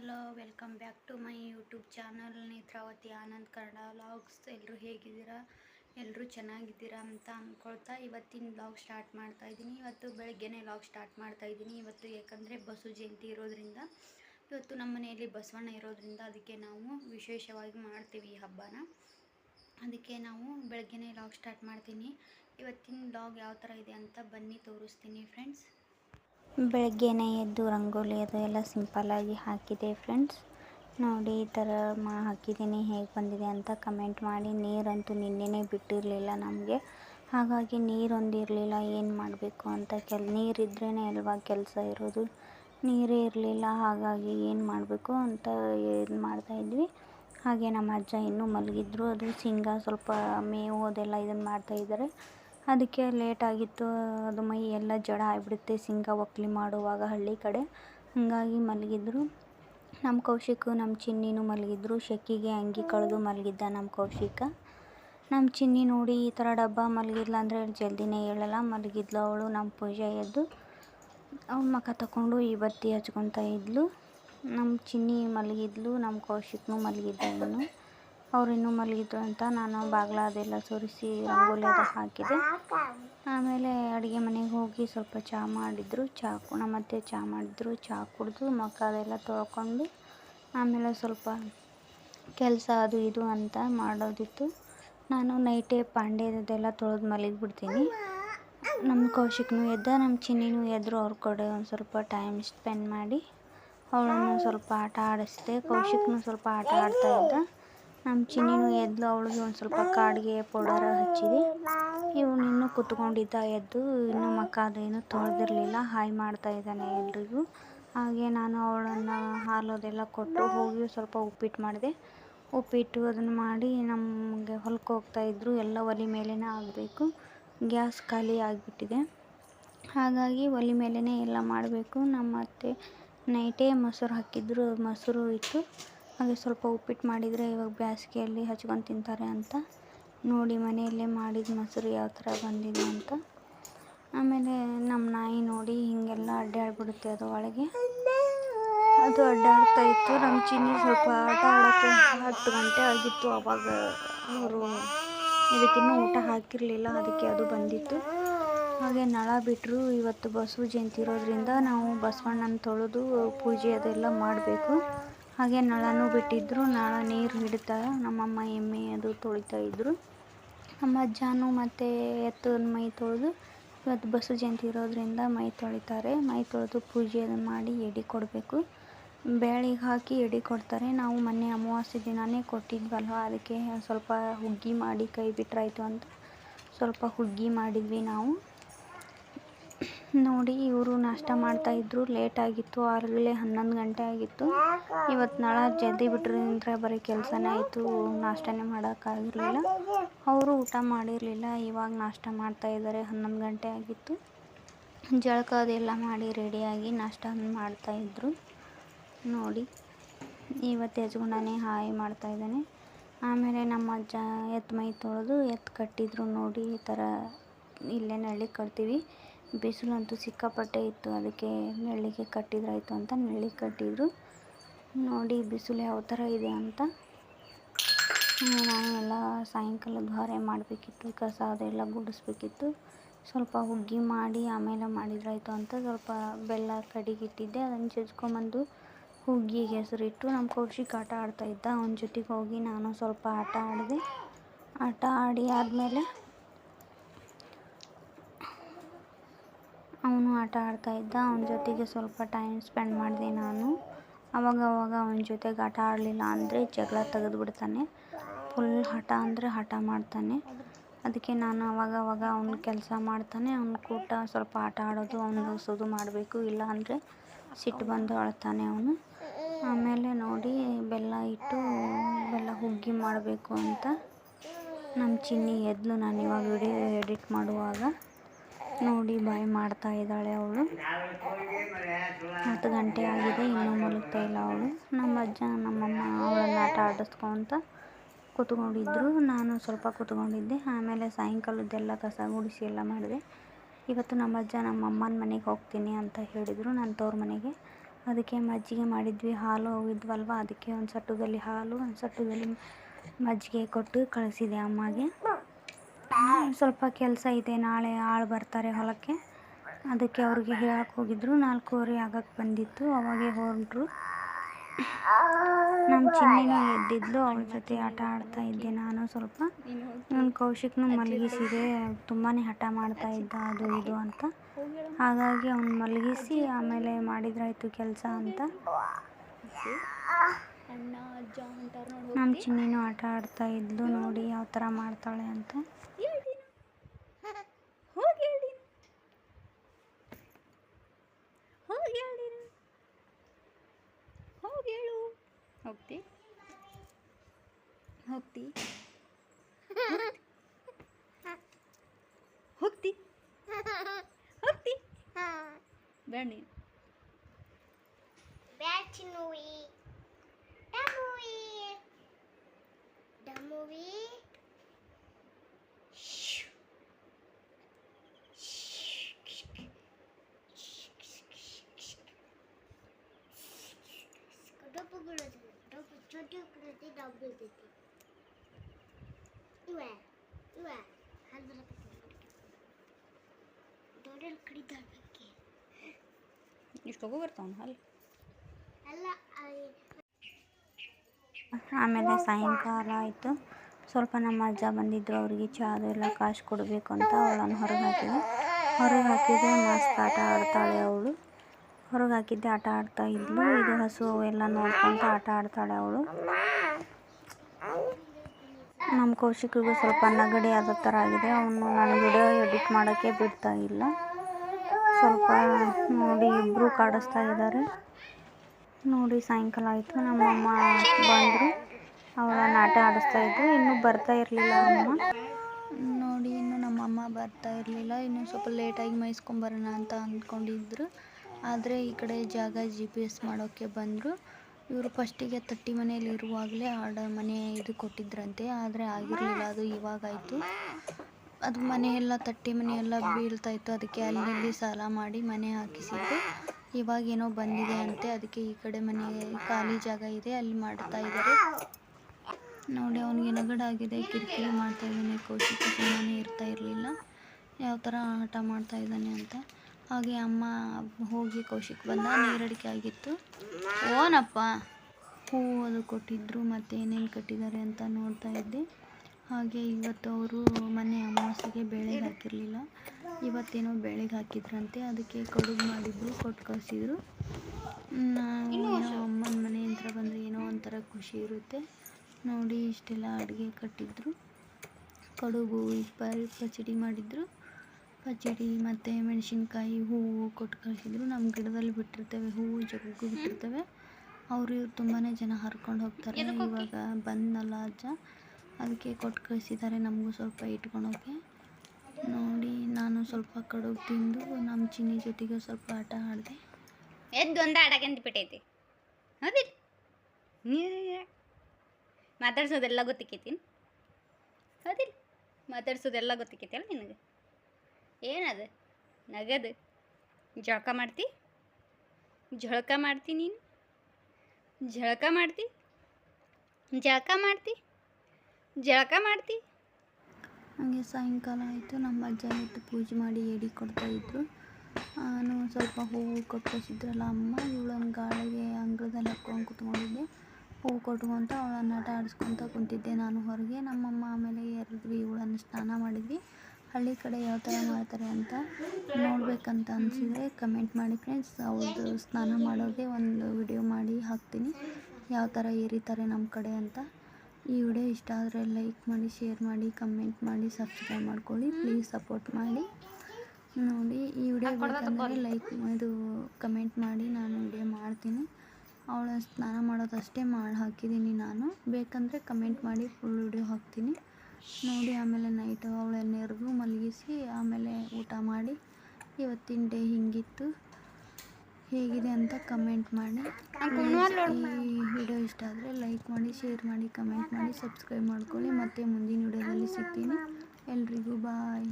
Hello welcome back to my YouTube channel. Netravati Anand Kannada vlogs. ಎಲ್ಲರೂ ಹೇಗಿದ್ದೀರಾ? ಎಲ್ಲರೂ ಚೆನ್ನಾಗಿದ್ದೀರಾ ಅಂತ ಅಂದ್ಕೊಳ್ತಾ ಇವತ್ತಿನ ವ್ಲಾಗ್ ಸ್ಟಾರ್ಟ್ ಮಾಡ್ತಾ ಇದ್ದೀನಿ. ಇವತ್ತು ಬೆಳಗ್ಗೆನೇ ವ್ಲಾಗ್ ಸ್ಟಾರ್ಟ್ ಮಾಡ್ತಾ ಇದ್ದೀನಿ. ಇವತ್ತು ಯಾಕಂದರೆ ಬಸು ಜಯಂತಿ ಇರೋದ್ರಿಂದ, ಇವತ್ತು ನಮ್ಮ ಮನೆಯಲ್ಲಿ ಬಸವಣ್ಣ ಇರೋದ್ರಿಂದ ಅದಕ್ಕೆ ನಾವು ವಿಶೇಷವಾಗಿ ಮಾಡ್ತೀವಿ ಈ ಹಬ್ಬನ. ಅದಕ್ಕೆ ನಾವು ಬೆಳಗ್ಗೆನೇ ವ್ಲಾಗ್ ಸ್ಟಾರ್ಟ್ ಮಾಡ್ತೀನಿ. ಇವತ್ತಿನ ವ್ಲಾಗ್ ಯಾವ ಥರ ಇದೆ ಅಂತ ಬನ್ನಿ ತೋರಿಸ್ತೀನಿ, ಫ್ರೆಂಡ್ಸ್. ಬೆಳಗ್ಗೆನೇ ಎದ್ದು ರಂಗೋಲಿ ಅದು ಎಲ್ಲ ಸಿಂಪಲ್ಲಾಗಿ ಹಾಕಿದೆ ಫ್ರೆಂಡ್ಸ್. ನೋಡಿ ಈ ಥರ ಮಾ ಹಾಕಿದ್ದೀನಿ, ಹೇಗೆ ಬಂದಿದೆ ಅಂತ ಕಮೆಂಟ್ ಮಾಡಿ. ನೀರಂತೂ ನಿನ್ನೆನೇ ಬಿಟ್ಟಿರಲಿಲ್ಲ ನಮಗೆ. ಹಾಗಾಗಿ ನೀರೊಂದು ಇರಲಿಲ್ಲ, ಏನು ಮಾಡಬೇಕು ಅಂತ ಕೆಲ್ ನೀರಿದ್ರೇ ಅಲ್ವಾ ಕೆಲಸ ಇರೋದು. ನೀರೇ ಇರಲಿಲ್ಲ, ಹಾಗಾಗಿ ಏನು ಮಾಡಬೇಕು ಅಂತ ಇದು ಮಾಡ್ತಾಯಿದ್ವಿ ಹಾಗೆ ನಮ್ಮ ಅಜ್ಜ ಇನ್ನೂ ಮಲಗಿದ್ರು, ಅದು ಶೇಂಗಾ ಸ್ವಲ್ಪ ಮೇವು ಅದೆಲ್ಲ ಇದನ್ನು ಮಾಡ್ತಾಯಿದ್ದಾರೆ ಅದಕ್ಕೆ ಲೇಟ್ ಆಗಿತ್ತು, ಅದು ಮೈ ಎಲ್ಲ ಜಡ ಆಗಿಬಿಡುತ್ತೆ, ಸಿಂಗ ಒಕ್ಲಿ ಮಾಡುವಾಗ ಹಳ್ಳಿ ಕಡೆ. ಹಾಗಾಗಿ ಮಲಗಿದ್ರು. ನಮ್ಮ ಕೌಶಿಕ್ ನಮ್ಮ ಚಿನ್ನಿನೂ ಮಲಗಿದ್ರು. ಶೆಕಿಗೆ ಅಂಗಿ ಕಳೆದು ಮಲಗಿದ್ದ ನಮ್ಮ ಕೌಶಿಕ. ನಮ್ಮ ಚಿನ್ನಿ ನೋಡಿ ಈ ಥರ ಡಬ್ಬ ಮಲಗಿದ್ಲ ಅಂದರೆ ಜಲ್ದಿನೇ ಹೇಳಲ್ಲ. ಮಲಗಿದ್ಲು ಅವಳು ನಮ್ಮ ಪೂಜೆ ಎದ್ದು ಅವ್ಳ ಮಖ ತಗೊಂಡು ಈ ಬತ್ತಿ ಹಚ್ಕೊತಾ ಇದ್ಲು. ನಮ್ಮ ಚಿನ್ನಿ ಮಲಗಿದ್ಲು ನಮ್ಮ ಕೌಶಿಕ್ನು ಮಲಗಿದ್ದ ಇವನು ಅವ್ರು ಇನ್ನೂ ಮಲಗಿದ್ರು ಅಂತ ನಾನು ಬಾಗ್ಲ ಅದೆಲ್ಲ ಸುರಿಸಿ ರಂಗೋಲಿ ಅದು ಹಾಕಿದೆ. ಆಮೇಲೆ ಅಡುಗೆ ಮನೆಗೆ ಹೋಗಿ ಸ್ವಲ್ಪ ಚಹಾ ಮಾಡಿದ್ರು ಚಹಾ ನಮ್ಮ ಅತ್ತೆ ಚಹಾ ಮಾಡಿದ್ರು ಚಹಾ ಕುಡಿದು ಮುಖ ಅದೆಲ್ಲ ತೊಳ್ಕೊಂಡು ಆಮೇಲೆ ಸ್ವಲ್ಪ ಕೆಲಸ ಅದು ಇದು ಅಂತ ಮಾಡೋದಿತ್ತು. ನಾನು ನೈಟೇ ಪಾಂಡೆದೆಲ್ಲ ತೊಳೆದು ಮಲಗಿಬಿಡ್ತೀನಿ. ನಮ್ಮ ಕೌಶಿಕ್ನೂ ಎದ್ದ, ನಮ್ಮ ಚಿನ್ನಿನೂ ಎದ್ರು ಅವ್ರ ಕಡೆ ಒಂದು ಸ್ವಲ್ಪ ಟೈಮ್ ಸ್ಪೆಂಡ್ ಮಾಡಿ ಅವಳನ್ನು ಸ್ವಲ್ಪ ಆಟ ಆಡಿಸಿದೆ. ಕೌಶಿಕ್ನೂ ಸ್ವಲ್ಪ ಆಟ ಆಡ್ತಾ ಇದ್ದ. ನಮ್ಮ ಚಿನ್ನಿನೂ ಎದ್ದು ಅವಳಿಗೆ ಒಂದು ಸ್ವಲ್ಪ ಕಾಡಿಗೆ ಪೌಡರ್ ಹಚ್ಚಿದೆ. ಇವನು ಇನ್ನೂ ಕುತ್ಕೊಂಡಿದ್ದ, ಎದ್ದು ಇನ್ನೂ ಮಕ್ಕ ಅದು ಏನೂ ತೊಳೆದಿರಲಿಲ್ಲ. ಹಾಯ್ ಮಾಡ್ತಾ ಇದ್ದಾನೆ ಎಲ್ರಿಗೂ. ಹಾಗೆ ನಾನು ಅವಳನ್ನು ಹಾಲು ಅದೆಲ್ಲ ಕೊಟ್ಟು ಹೋಗಿ ಸ್ವಲ್ಪ ಉಪ್ಪಿಟ್ಟು ಮಾಡಿದೆ. ಉಪ್ಪಿಟ್ಟು ಅದನ್ನು ಮಾಡಿ ನಮಗೆ ಹೊಲಕ್ಕೆ ಹೋಗ್ತಾಯಿದ್ರು ಎಲ್ಲ ಒಲೆ ಮೇಲೇ ಆಗಬೇಕು. ಗ್ಯಾಸ್ ಖಾಲಿ ಆಗಿಬಿಟ್ಟಿದೆ. ಹಾಗಾಗಿ ಒಲೆ ಮೇಲೇ ಎಲ್ಲ ಮಾಡಬೇಕು. ನಮ್ಮ ಅತ್ತೆ ನೈಟೇ ಮೊಸರು ಹಾಕಿದ್ರು. ಮೊಸರು ಇತ್ತು ಹಾಗೆ ಸ್ವಲ್ಪ ಉಪ್ಪಿಟ್ಟು ಮಾಡಿದರೆ ಇವಾಗ ಬೇಸಿಗೆಯಲ್ಲಿ ಹಚ್ಕೊಂಡು ತಿಂತಾರೆ ಅಂತ. ನೋಡಿ, ಮನೆಯಲ್ಲೇ ಮಾಡಿದ ಮೊಸರು ಯಾವ ಥರ ಬಂದಿದೆ ಅಂತ. ಆಮೇಲೆ ನಮ್ಮ ನಾಯಿ ನೋಡಿ, ಹೀಗೆಲ್ಲ ಅಡ್ಡಾಡ್ಬಿಡುತ್ತೆ ಅದು ಒಳಗೆ. ಅದು ಅಡ್ಡಾಡ್ತಾ ಇತ್ತು. ನಮ್ಮ ಚಿನ್ನಿ ಸ್ವಲ್ಪ ಆಟ ಆಡೋಕ್ಕೆ ಹತ್ತು ಗಂಟೆ ಆಗಿತ್ತು. ಅವಾಗ ಅವರು ಇದಕ್ಕಿನ್ನೂ ಊಟ ಹಾಕಿರಲಿಲ್ಲ. ಅದಕ್ಕೆ ಅದು ಬಂದಿತ್ತು. ಹಾಗೆ ನಳ ಬಿಟ್ಟರು ಇವತ್ತು ಬಸವ ಜಯಂತಿ ಇರೋದ್ರಿಂದ ನಾವು ಬಸವಣ್ಣನ ತೊಳೆದು ಪೂಜೆ ಅದೆಲ್ಲ ಮಾಡಬೇಕು. ಹಾಗೆ ನಳನೂ ಬಿಟ್ಟಿದ್ರು. ನಳ ನೀರು ಹಿಡಿತಾ ನಮ್ಮಮ್ಮ ಎಮ್ಮೆ ಅದು ತೊಳಿತಾ ಇದ್ದರು ನಮ್ಮ ಅಜ್ಜಾನು ಮತ್ತು ಎತ್ತದ ಮೈ ತೊಳೆದು ಇವತ್ತು ಬಸವ ಜಯಂತಿ ಇರೋದ್ರಿಂದ ಮೈ ತೊಳಿತಾರೆ. ಮೈ ತೊಳೆದು ಪೂಜೆ ಮಾಡಿ ಎಡೆ ಕೊಡಬೇಕು. ಬೇಳೆಗೆ ಹಾಕಿ ಎಡೆ ಕೊಡ್ತಾರೆ. ನಾವು ಮೊನ್ನೆ ಅಮಾವಾಸ್ಯೆ ದಿನವೇ ಕೊಟ್ಟಿದ್ವಲ್ವ? ಅದಕ್ಕೆ ಸ್ವಲ್ಪ ಹುಗ್ಗಿ ಮಾಡಿ ಕೈ ಬಿಟ್ರಾಯಿತು ಅಂತ ಸ್ವಲ್ಪ ಹುಗ್ಗಿ ಮಾಡಿದ್ವಿ ನಾವು. ನೋಡಿ, ಇವರು ನಾಷ್ಟ ಮಾಡ್ತಾಯಿದ್ರು ಲೇಟ್ ಆಗಿತ್ತು. ಆಗಲೇ ಹನ್ನೊಂದು ಗಂಟೆ ಆಗಿತ್ತು. ಇವತ್ತು ನಾಳೆ ಜಲ್ದಿ ಬಿಟ್ರಿಂದ ಬರೀ ಕೆಲಸನೇ ಆಯಿತು. ನಾಷ್ಟನೇ ಮಾಡೋಕ್ಕಾಗಿರಲಿಲ್ಲ ಅವರು ಊಟ ಮಾಡಿರಲಿಲ್ಲ. ಇವಾಗ ನಾಷ್ಟ ಮಾಡ್ತಾಯಿದ್ದಾರೆ ಹನ್ನೊಂದು ಗಂಟೆ ಆಗಿತ್ತು. ಜಳಕ ಅದೆಲ್ಲ ಮಾಡಿ ರೆಡಿಯಾಗಿ ನಾಷ್ಟ ಮಾಡ್ತಾಯಿದ್ರು ನೋಡಿ ಇವತ್ತು ಯಜಮಾನೇ ಹಾಯ್ ಮಾಡ್ತಾಯಿದ್ದಾನೆ ಆಮೇಲೆ ನಮ್ಮ ಅಜ್ಜ ಎತ್ತು ಮೈ ತೊಳೆದು ಎತ್ತು ಕಟ್ಟಿದ್ರು ನೋಡಿ. ಈ ಥರ ಇಲ್ಲೇ ನಳ್ಳಿ ಕಟ್ತೀವಿ. ಬಿಸಿಲಂತೂ ಸಿಕ್ಕಾಪಟ್ಟೆ ಇತ್ತು. ಅದಕ್ಕೆ ನೆಳ್ಳಿಗೆ ಕಟ್ಟಿದ್ರಾಯ್ತು ಅಂತ ನೆರಳಿಗೆ ಕಟ್ಟಿದ್ರು. ನೋಡಿ ಬಿಸಿಲು ಯಾವ ಥರ ಇದೆ ಅಂತ. ನಾನು ಎಲ್ಲ ಸಾಯಂಕಾಲ ಹೊರೆ ಮಾಡಬೇಕಿತ್ತು, ಕಸ ಅದೆಲ್ಲ ಗುಡಿಸ್ಬೇಕಿತ್ತು. ಸ್ವಲ್ಪ ಹುಗ್ಗಿ ಮಾಡಿ ಆಮೇಲೆ ಮಾಡಿದ್ರಾಯ್ತು ಅಂತ ಸ್ವಲ್ಪ ಬೆಲ್ಲ ಕಡಿಗೆ ಇಟ್ಟಿದ್ದೆ ಅದನ್ನು ಜಜ್ಕೊಂಬಂದು ಹುಗ್ಗಿಗೆ ಹೆಸರಿಟ್ಟು ನಮ್ಮ ಕೌಶಿಕ್ ಆಟ ಆಡ್ತಾಯಿದ್ದ ಅವನ ಜೊತೆಗೆ ಹೋಗಿ ನಾನು ಸ್ವಲ್ಪ ಆಟ ಆಡಿದೆ. ಆಟ ಆಡಿ ಆದಮೇಲೆ ಅವನು ಆಟ ಆಡ್ತಾಯಿದ್ದ ಅವನ ಜೊತೆಗೆ ಸ್ವಲ್ಪ ಟೈಮ್ ಸ್ಪೆಂಡ್ ಮಾಡಿದೆ ನಾನು. ಅವಾಗ ಅವಾಗ ಅವನ ಜೊತೆಗೆ ಆಟ ಆಡಲಿಲ್ಲ ಅಂದರೆ ಜಗಳ ತೆಗೆದುಬಿಡ್ತಾನೆ ಫುಲ್ ಹಠ ಅಂದರೆ ಹಠ ಮಾಡ್ತಾನೆ. ಅದಕ್ಕೆ ನಾನು ಅವಾಗ ಅವಾಗ ಅವ್ನ ಕೆಲಸ ಮಾಡ್ತಾನೆ. ಅವ್ನ ಕೂಟ ಸ್ವಲ್ಪ ಆಟ ಆಡೋದು, ಅವ್ನು ಓದಿಸೋದು ಮಾಡಬೇಕು. ಇಲ್ಲ ಅಂದರೆ ಸಿಟ್ಟು ಬಂದು ಅಳ್ತಾನೆ ಅವನು. ಆಮೇಲೆ ನೋಡಿ ಬೆಲ್ಲ ಇಟ್ಟು ಬೆಲ್ಲ ಹುಗ್ಗಿ ಮಾಡಬೇಕು ಅಂತ. ನಮ್ಮ ಚಿನ್ನಿ ಎದ್ಲು. ನಾನು ಇವಾಗ ವಿಡಿಯೋ ಎಡಿಟ್ ಮಾಡುವಾಗ. ನೋಡಿ ಬಾಯ್ ಮಾಡ್ತಾ ಇದ್ದಾಳೆ ಅವಳು. ಹತ್ತು ಗಂಟೆ ಆಗಿದೆ, ಇನ್ನೂ ಮಲಗ್ತಾ ಇಲ್ಲ ಅವಳು. ನಮ್ಮ ಅಜ್ಜ, ನಮ್ಮಮ್ಮ ಅವಳನ್ನು ಆಟ ಆಡಿಸ್ಕೊಂತ ಕೂತ್ಕೊಂಡಿದ್ರು. ನಾನು ಸ್ವಲ್ಪ ಕೂತ್ಕೊಂಡಿದ್ದೆ. ಆಮೇಲೆ ಸಾಯಂಕಾಲದ್ದೆಲ್ಲ ಕಸ ಗುಡಿಸಿ ಎಲ್ಲ ಮಾಡಿದೆ. ಇವತ್ತು ನಮ್ಮ ಅಜ್ಜ ನಮ್ಮ ಅಮ್ಮನ ಮನೆಗೆ ಹೋಗ್ತೀನಿ ಅಂತ ಹೇಳಿದರು ನನ್ನ ತವ್ರ ಮನೆಗೆ. ಅದಕ್ಕೆ ಮಜ್ಜಿಗೆ ಮಾಡಿದ್ವಿ ಹಾಲು. ಹೋಗಿದ್ವಲ್ವ ಅದಕ್ಕೆ ಒಂದು ಸಟ್ಟದಲ್ಲಿ ಹಾಲು, ಒಂದು ಸಟ್ಟದಲ್ಲಿ ಮಜ್ಜಿಗೆ ಕೊಟ್ಟು ಕಳಿಸಿದೆ ಅಮ್ಮಗೆ. ಸ್ವಲ್ಪ ಕೆಲಸ ಇದೆ. ನಾಳೆ ಆಳು ಬರ್ತಾರೆ ಹೊಲಕ್ಕೆ. ಅದಕ್ಕೆ ಅವ್ರಿಗೆ ಹೇಳಕ್ಕೆ ಹೋಗಿದ್ರು. ನಾಲ್ಕೂವರೆ ಆಗಕ್ಕೆ ಬಂದಿತ್ತು. ಅವಾಗೆ ಹೊರಟ್ರು. ನಮ್ಮ ಚಿನ್ನಿನೂ ಎದ್ದಿದ್ಲು. ಅವಳ ಜೊತೆ ಆಟ ಆಡ್ತಾ ಇದ್ದೆ ನಾನು ಸ್ವಲ್ಪ. ನನ್ನ ಕೌಶಿಕ್ನು ಮಲಗಿಸಿದೆ. ತುಂಬಾ ಹಠ ಮಾಡ್ತಾ ಇದ್ದ. ಅದು ಇದು ಅಂತ. ಹಾಗಾಗಿ ಅವ್ನು ಮಲಗಿಸಿ ಆಮೇಲೆ ಮಾಡಿದ್ರಾಯ್ತು ಕೆಲಸ ಅಂತ. ನಮ್ಮ ಚಿನ್ನಿನೂ ಆಟ ಆಡ್ತಾ ಇದ್ಲು. ನೋಡಿ ಯಾವ ಥರ ಮಾಡ್ತಾಳೆ ಅಂತ. ಹೋಗ್ತಿ ಬೇಡ ನೀನು Batchnui. Damui. Damui. ಡಬ್ಬು ಬಿಡೋದು ಡಬ್ಬು ಚೊಟ್ಟಿ ಬಿಡುತ್ತೆ ಡಬ್ಬು ಬಿಡ್ತೈತಿ ಇವ ಇವ ದೊಡ್ಡ ಕಡಿದಾಡ್ಬೇಕೆ ಇಷ್ಟು ಹೋಗೋ ಬರ್ತಾವನು ಅಲ್ಲಿ. ಅಲ್ಲ ಆಮೇಲೆ ಸಾಯಂಕಾಲ ಆಯಿತು. ಸ್ವಲ್ಪ ನಮ್ಮ ಅಜ್ಜ ಬಂದಿದ್ದರು ಅವರಿಗೆ ಚಾದು ಎಲ್ಲ ಕಾಸು ಕೊಡಬೇಕು ಅಂತ ಅವಳನ್ನು ಹೊರಗೆ ಹಾಕಿದೆ. ಹೊರಗೆ ಹಾಕಿದ್ರೆ ಮಸ್ತ್ ಆಟ ಆಡ್ತಾಳೆ ಅವಳು. ಹೊರಗೆ ಹಾಕಿದ್ದೆ ಆಟ ಆಡ್ತಾ ಇದ್ಲು. ಇದು ಹಸು ಎಲ್ಲ ನೋಡ್ಕೊಂತ ಆಟ ಆಡ್ತಾಳೆ ಅವಳು. ನಮ್ಮ ಕೌಶಿಕಿಗೂ ಸ್ವಲ್ಪ ನಗಡಿ ಆದ ಥರ ಆಗಿದೆ. ಅವನು ನಾನು ವಿಡಿಯೋ ಎಡಿಟ್ ಮಾಡೋಕ್ಕೆ ಬಿಡ್ತಾ ಇಲ್ಲ. ಸ್ವಲ್ಪ ನೋಡಿ ಇಬ್ಬರು ಕಾಡಿಸ್ತಾ ಇದ್ದಾರೆ. ನೋಡಿ ಸಾಯಂಕಾಲ ಆಯಿತು, ನಮ್ಮಮ್ಮ ಬಂದರು ಅವಳ ನಾಟ ಆಡಿಸ್ತಾ ಇದ್ರು, ಇನ್ನೂ ಬರ್ತಾ ಇರಲಿಲ್ಲ ಅಮ್ಮ. ನೋಡಿ, ಇನ್ನು ನಮ್ಮಮ್ಮ ಬರ್ತಾ ಇರಲಿಲ್ಲ, ಇನ್ನು ಸ್ವಲ್ಪ ಲೇಟಾಗಿ ಮೈಸ್ಕೊಂಬರೋಣ ಅಂತ ಅಂದ್ಕೊಂಡಿದ್ರು ಆದರೆ ಈ ಕಡೆ ಜಾಗ ಜಿ ಪಿ ಎಸ್ ಮಾಡೋಕ್ಕೆ ಬಂದರು. ಇವರು ಫಸ್ಟಿಗೆ ತಟ್ಟಿ ಮನೆಯಲ್ಲಿ ಇರುವಾಗಲೇ ಆರ್ಡರ್ ಮನೆ ಇದು ಕೊಟ್ಟಿದ್ರಂತೆ, ಆದರೆ ಆಗಿರಲಿಲ್ಲ, ಅದು ಇವಾಗಾಯಿತು ಅದು ಮನೆ ಎಲ್ಲ ತಟ್ಟಿ ಮನೆ ಎಲ್ಲ ಬೀಳ್ತಾ ಇತ್ತು. ಅದಕ್ಕೆ ಅಲ್ಲಿ ಸಾಲ ಮಾಡಿ ಮನೆ ಹಾಕಿಸಿದ್ದು. ಇವಾಗೇನೋ ಬಂದಿದೆ ಅಂತೆ. ಅದಕ್ಕೆ ಈ ಕಡೆ ಮನೆ ಖಾಲಿ ಜಾಗ ಇದೆ. ಅಲ್ಲಿ ಮಾಡ್ತಾ ಇದ್ದಾರೆ. ನೋಡಿ, ಅವನಿಗೆ ನಗಡಾಗಿದೆ ಕಿರಿಕಿರಿ ಮಾಡ್ತಾ ಇದ್ದಾನೆ. ಕೌಶಿಕ ಸುಮ್ಮನೆ ಇರ್ತಾ ಇರಲಿಲ್ಲ. ಯಾವ ಥರ ಆಟ ಮಾಡ್ತಾ ಇದ್ದಾನೆ ಅಂತ. ಹಾಗೆ ಅಮ್ಮ ಹೋಗಿ ಕೌಶಿಕ್ ಬಂದ. ನೀರಡಿಕೆ ಆಗಿತ್ತು. ಓನಪ್ಪ. ಹೂವು ಅದು ಕೊಟ್ಟಿದ್ರು. ಮತ್ತು ಏನೇನು ಕಟ್ಟಿದ್ದಾರೆ ಅಂತ ನೋಡ್ತಾ ಇದ್ದೆ. ಹಾಗೆ ಇವತ್ತು ಅವರು ಮೊನ್ನೆ ಅಮಾವಾಸ್ಯೆಗೆ ಬೇಳೆಗೆ ಹಾಕಿರಲಿಲ್ಲ. ಇವತ್ತೇನೋ ಬೇಳೆಗೆ ಹಾಕಿದ್ರಂತೆ, ಅದಕ್ಕೆ ಕಡುಬು ಮಾಡಿದ್ರು ಕೊಟ್ಟು ಕಳಿಸಿದ್ರು. ನಾವು ಅಮ್ಮನ ಮನೆ ಹತ್ರ ಬಂದರೆ ಏನೋ ಒಂಥರ ಖುಷಿ ಇರುತ್ತೆ. ನೋಡಿ, ಇಷ್ಟೆಲ್ಲ ಅಡುಗೆ ಕಟ್ಟಿದ್ರು. ಕಡುಬು ಇಬ್ಬರು ಪಚಡಿ ಮಾಡಿದ್ರು. ಪಚಡಿ ಮತ್ತು ಮೆಣಸಿನ್ಕಾಯಿ ಹೂವು ಕೊಟ್ಟು ಕಳಿಸಿದ್ರು. ನಮ್ಮ ಗಿಡದಲ್ಲಿ ಬಿಟ್ಟಿರ್ತೇವೆ, ಹೂವು ಜಗ್ಗು ಬಿಟ್ಟಿರ್ತೇವೆ. ಅವರು ಇವ್ರು ತುಂಬಾ ಜನ ಹರ್ಕೊಂಡು ಹೋಗ್ತಾರೆ. ಇವಾಗ ಬಂದಲ್ಲ ಅಜ್ಜ ಅದಕ್ಕೆ ಕೊಟ್ಟು ಕಳಿಸಿದ್ದಾರೆ. ನಮಗೂ ಸ್ವಲ್ಪ ಇಟ್ಕೊಳೋಕೆ. ನೋಡಿ, ನಾನು ಸ್ವಲ್ಪ ಕಡುಬು ತಿಂದು ನಮ್ಮ ಚಿನ್ನಿ ಜೊತೆಗೆ ಸ್ವಲ್ಪ ಆಟ ಆಡಿದೆ. ಎದ್ದು ಒಂದು ಆಡಕಂತ ಬಿಟ್ಟೈತಿ ಹೌದಿಲ್ಲ ನೀ ಮಾತಾಡ್ಸೋದೆಲ್ಲ ಗೊತ್ತಿಕ್ಕೈತಿ? ಹೌದಿಲ್ಲ ಮಾತಾಡ್ಸೋದೆಲ್ಲ ಗೊತ್ತಿಕ್ಕೈತಿ ಅಲ್ಲ ನಿನಗೆ? ಏನದು? ನಗದು? ಜಳಕ ಮಾಡ್ತಿ? ಜಳಕ ಮಾಡ್ತಿ ನೀನು? ಜಳಕ ಮಾಡ್ತಿ? ಜಳಕ ಮಾಡ್ತಿ? ಜಳಕ ಮಾಡ್ತಿ? ಹಾಗೆ ಸಾಯಂಕಾಲ ಆಯಿತು, ನಮ್ಮ ಅಜ್ಜ ಇಟ್ಟು ಪೂಜೆ ಮಾಡಿ ಎಡಿ ಕೊಡ್ತಾಯಿದ್ರು ನಾನು ಸ್ವಲ್ಪ ಹೂವು ಕೊಟ್ಟಿಸಿದ್ರಲ್ಲ ಅಮ್ಮ, ಇವಳನ್ನ ಗಾಳಿಗೆ ಅಂಗಳದಲ್ಲಿ ಹಾಕ್ಕೊಂಡು ಕುತ್ಕೊಂಡಿದ್ದೆ. ಹೂವು ಕೊಟ್ಕೊಂತ ಅವಳನ್ನು ಆಟ ಆಡಿಸ್ಕೊತ ಕುಂತಿದ್ದೆ ನಾನು ಹೊರಗೆ. ನಮ್ಮಮ್ಮ ಆಮೇಲೆ ಎರದ್ವಿ ಇವಳನ್ನು ಸ್ನಾನ ಮಾಡಿದ್ವಿ. ಹಳ್ಳಿ ಕಡೆ ಯಾವ ಥರ ಮಾಡ್ತಾರೆ ಅಂತ ನೋಡಬೇಕಂತ ಅನಿಸಿದರೆ ಕಮೆಂಟ್ ಮಾಡಿ ಫ್ರೆಂಡ್ಸ್ ಅವ್ರದ್ದು ಸ್ನಾನ ಮಾಡೋದೇ ಒಂದು ವಿಡಿಯೋ ಮಾಡಿ ಹಾಕ್ತೀನಿ. ಯಾವ ಥರ ಏರಿತಾರೆ ನಮ್ಮ ಕಡೆ ಅಂತ. ಈ ವಿಡಿಯೋ ಇಷ್ಟ ಆದರೆ ಲೈಕ್ ಮಾಡಿ ಶೇರ್ ಮಾಡಿ ಕಮೆಂಟ್ ಮಾಡಿ ಸಬ್ಸ್ಕ್ರೈಬ್ ಮಾಡ್ಕೊಳ್ಳಿ. ಪ್ಲೀಸ್ ಸಪೋರ್ಟ್ ಮಾಡಿ. ನೋಡಿ ಈ ವಿಡಿಯೋ ಬೇಕಂದರೆ ಲೈಕ್ ಇದು ಕಮೆಂಟ್ ಮಾಡಿ ನಾನು ವಿಡಿಯೋ ಮಾಡ್ತೀನಿ. ಅವಳು ಸ್ನಾನ ಮಾಡೋದಷ್ಟೇ ಮಾಡಿ ಹಾಕಿದ್ದೀನಿ ನಾನು. ಬೇಕಂದರೆ ಕಮೆಂಟ್ ಮಾಡಿ ಫುಲ್ ವಿಡಿಯೋ ಹಾಕ್ತೀನಿ. ನೋಡಿ ಆಮೇಲೆ ನೈಟು ಅವಳನ್ನೆರೆದು ಮಲಗಿಸಿ ಆಮೇಲೆ ಊಟ ಮಾಡಿ. ಇವತ್ತಿನ ಡೇ ಹಿಂಗಿತ್ತು. ಹೇಗಿದೆ ಅಂತ ಕಮೆಂಟ್ ಮಾಡಿ. ಈ ವಿಡಿಯೋ ಇಷ್ಟ ಆದರೆ ಲೈಕ್ ಮಾಡಿ ಶೇರ್ ಮಾಡಿ ಕಮೆಂಟ್ ಮಾಡಿ ಸಬ್ಸ್ಕ್ರೈಬ್ ಮಾಡ್ಕೊಳ್ಳಿ. ಮತ್ತೆ ಮುಂದಿನ ವಿಡಿಯೋದಲ್ಲಿ ಸಿಗ್ತೀನಿ. ಎಲ್ರಿಗೂ ಬಾಯ್